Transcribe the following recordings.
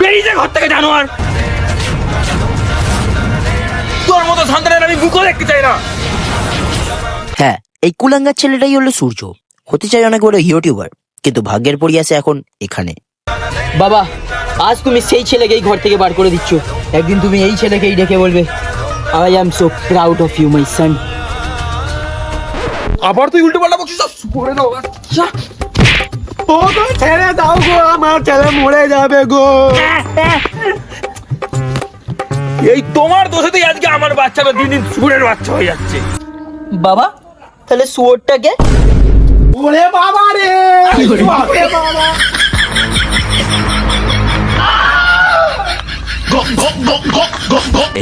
বেরিয়ে যা ঘর থেকে জানোয়ার। তোর মতো সন্তানের আমি মুখও দেখতে চাই না। হ্যাঁ এই কুলাঙ্গার ছেলেটাই হলো সূর্য। হতে চাই অনেক বড় ইউটিউবার কিন্তু ভাগ্যের পরিয়াসে এখন এখানে। বাবা আজ তুমি সেই ছেলেকেই ঘর থেকে বার করে দিচ্ছ। একদিন তুমি এই ছেলেকেই ডেকে বলবে I am so proud of you my son আবার তুই উল্টো পাল্টা বকছিস সুপরে দাও আচ্ছা ও গো ছেড়ে দাও গো আমার ছেলে মরে যাবে গো। এই তোমার দোষেতেই আজকে আমার বাচ্চাটা দিন দিন সুরের বাচ্চা হয়ে যাচ্ছে। বাবা তাহলে ওরে বাবা রে! ওরে বাবা।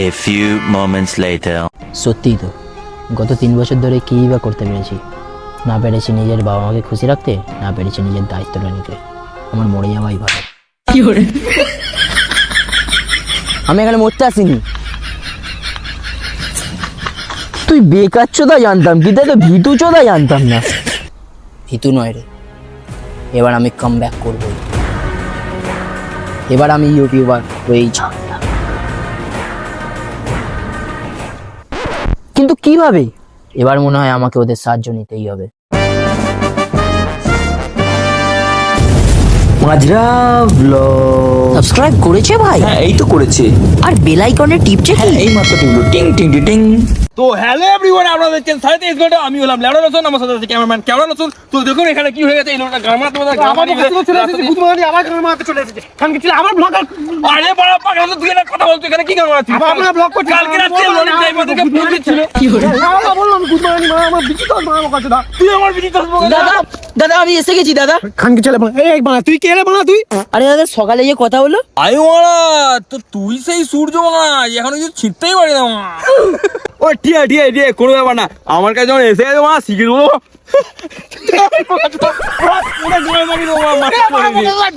A few moments later. সত্যিই তো গত তিন বছর ধরে কী বা করতে পেরেছি? না পেরেছি নিজের বাবা মাকে খুশি রাখতে না পেরেছি নিজের দায়িত্বটা নিতে। আমার মরে যাওয়াই ভালো। আমি এখানে মরতে আসিনি। তুই বেকার চোদা জানতাম কিন্তু তো ভিতু চোদা জানতাম না। ভিতু নয় রে। এবার আমি কাম ব্যাক করব এবার আমি ইউটিউবার হয়েই ছাড়ব কিন্তু কীভাবে? এবার মনে হয় আমাকে ওদের সাহায্য নিতেই হবে। মাজরা ব্লগ সাবস্ক্রাইব করেছে ভাই? হ্যাঁ এই তো করেছে। আর বেল আইকনে টিপছে কি? এই মাত্র টিপলো। টিং টিং টিং টিং। তো হ্যালো এভরিওয়ান আপনারা দেখছেন সাড়ে তেইশ ঘণ্টা। আমি হলাম লেবড়া রসুন আমার সাথে আছে ক্যামেরাম্যান ক্যামেরা রসুন। তো দেখুন এখানে কি হয়ে গেছে? এই লোকটা গামা তোমাদের আমার চলে এসেছে আমার চলে এসেছে। কালকে ছিল? আমার ব্লগার আরে বড় পাগল তুই একটা কথা বলতো এখানে কি আছিস আবার আপনারা ব্লগ করছেন কালকে রাত্রে ললিত টাইম থেকে ফোন দিচ্ছিল আমরা বললাম গুদমানি মা আমার বিচিত মা আমার কাছে দা। তুই আমার বিজি তোর দাদা দাদা আমি এসে গেছি দাদা। খানকে ছেলে বানা এই বানা তুই কে রে বানা তুই? আরে দাদা সকালে যে কথা হলো। আই ওরা তো তুই সেই সূর্য মা এখন কিছু ছিটতেই পারি না মা ও ঠিক আছে ঠিক আছে ঠিক কোনো ব্যাপার না। আমার কাছে যখন এসে গেছে মা শিখে দেবো।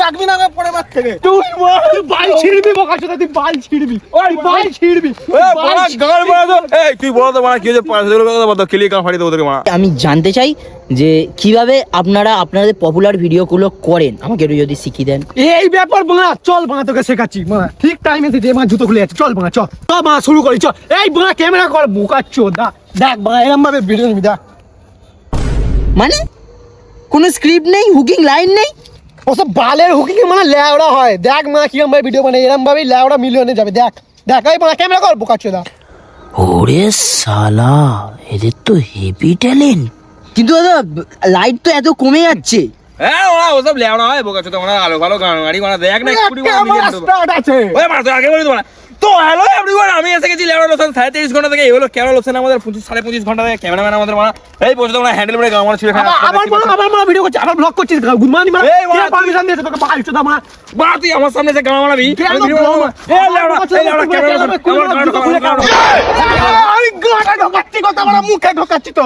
ডাকবি না পরে বাদ থেকে তুই তুই বাল ছিড়বি। বোকা চোদা তুই বাল। ছিড়বি ওই বাল ছিড়বি। তুই বলো তো কি হয়েছে? বলতো খেলিয়ে কাম ফাটিয়ে দেবো তোকে মারা আমি জানতে চাই যে কীভাবে আপনারা আপনাদের পপুলার ভিডিওগুলো করেন? আমাকে একটু যদি শিখিয়ে দেন। এই ব্যাপার বানা চল বানা তোকে শেখাচ্ছি। বানা ঠিক টাইমে যে মা জুতো খুলে যাচ্ছে চল বানা চল। চল বানা শুরু করি চল এই বানা ক্যামেরা কর বোকা দা দেখ বানা এরম ভাবে ভিডিও নিবি দেখ। মানে? কোনো স্ক্রিপ্ট নেই হুকিং লাইন নেই? ওসব বালের হুকিং মানে ল্যাওড়া হয়। দেখ মা কিরম ভাবে ভিডিও বানাই এরম ভাবেই ল্যাওড়া মিলিয়নে যাবে দেখ। দেখ এই বানা ক্যামেরা কর বোকা দা ওরে সালা এদের তো হেভি ট্যালেন্ট কিন্তু দাদা লাইট তো এত কমে যাচ্ছে। হ্যাঁ ওরা ওসব লেওড়া হয় বোকা চোদা ওরা আলো ভালো গান গাড়ি দেখ না কুড়ি ওই মারা তো আগে বলে দেবো না। তো হ্যালো এভরিওয়ান আমি এসে গেছি সাড়ে তেইশ ঘণ্টা থেকে। এই হলো ক্যামেরা লোকসান আমাদের পঁচিশ সাড়ে পঁচিশ ঘণ্টা থেকে। ক্যামেরাম্যান আমাদের মারা। এই বসে তোমরা হ্যান্ডেল করে গান ছিল আবার বলো আবার ভিডিও করছিস আবার ব্লগ করছিস গুড মর্নিং মা এই বাবা, পারমিশন দিয়েছে তোকে বাল চোদা মা বাড়া তুই আমার সামনে এসে মারাবি? আমি ভিডিও? এই এই ক্যামেরা আমি কথা বলা মুখে ঢোকাচ্ছি তো।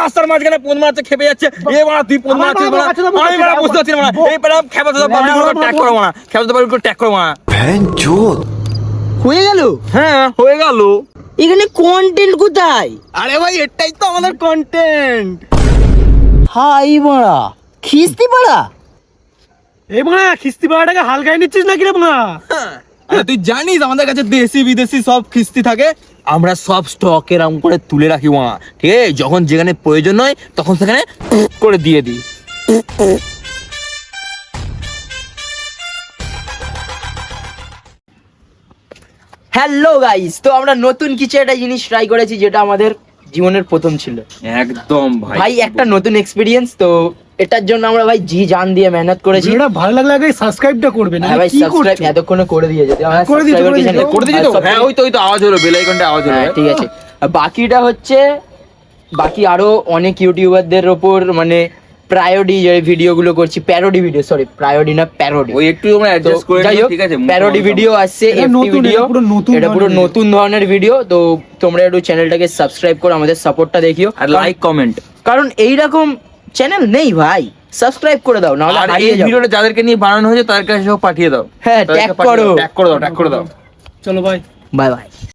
রাস্তার মাঝখানে পোন মারছে খেপে যাচ্ছে। এ মারা তুই পোন মারছিস বাবা মারা কাছে তো বলছে আমি মারা বুঝতে পারছি না এই পেলা খেপে তো পাবলিকগুলো ট্যাগ করো মারা খেপে তো পাবলিকগুলো ট্যাগ করো মারা হয়ে গেল? হ্যাঁ হয়ে গেল। এখানে কন্টেন্ট কোথায়? আরে ভাই এটাই তো আমাদের কন্টেন্ট হাই বড়া খিস্তি পড়া এই মা খিস্তি পাড়াটাকে হালকায় নিচ্ছিস নাকি রে আরে তুই জানিস আমাদের কাছে দেশি, বিদেশি সব কিস্তি থাকে? আমরা সব স্টক এরকম করে তুলে রাখি ওয়া ঠিক আছে? যখন যেখানে প্রয়োজন হয়, তখন সেখানে করে দিয়ে দিই। হ্যালো গাইস তো আমরা নতুন কিছু একটা জিনিস ট্রাই করেছি, যেটা আমাদের জীবনের প্রথম ছিল। একদম ভাই। ভাই একটা নতুন এক্সপিরিয়েন্স তো এটার জন্য আমরা ভাই জি জান দিয়ে মেহনত করেছি। ভিডিওটা ভালো লাগলে আগে সাবস্ক্রাইবটা করবে না ভাই সাবস্ক্রাইব এতক্ষণে করে দিয়ে যেতে করে দিয়েছি, করে subscriber দিয়েছি। কে করে দিয়েছি তো হ্যাঁ ওই তো ওই তো আওয়াজ হলো বেল আইকনটা আওয়াজ হলো। হ্যাঁ ঠিক আছে। আর বাকিটা হচ্ছে বাকি আরও অনেক ইউটিউবারদের ওপর মানে প্রায়োডি যে ভিডিওগুলো করছি প্যারোডি ভিডিও সরি প্রায়োডি না প্যারোডি ওই একটু আমরা অ্যাডজাস্ট করে যাই হোক ঠিক আছে প্যারোডি ভিডিও আসছে এফটি নতুন, ভিডিও এটা পুরো নতুন এটা পুরো ধরনের নতুন ধরনের ভিডিও তো তোমরা একটু চ্যানেলটাকে সাবস্ক্রাইব করো আমাদের সাপোর্টটা দেখিও। আর লাইক কমেন্ট কারণ এইরকম চ্যানেল নেই ভাই সাবস্ক্রাইব করে দাও নাহলে আর এই ভিডিওটা যাদেরকে নিয়ে বানানো হয়েছে তাদের কাছে সব পাঠিয়ে দাও। হ্যাঁ, দাও, করো। tag করে দাও ট্যাগ করে দাও। চলো ভাই বাই বাই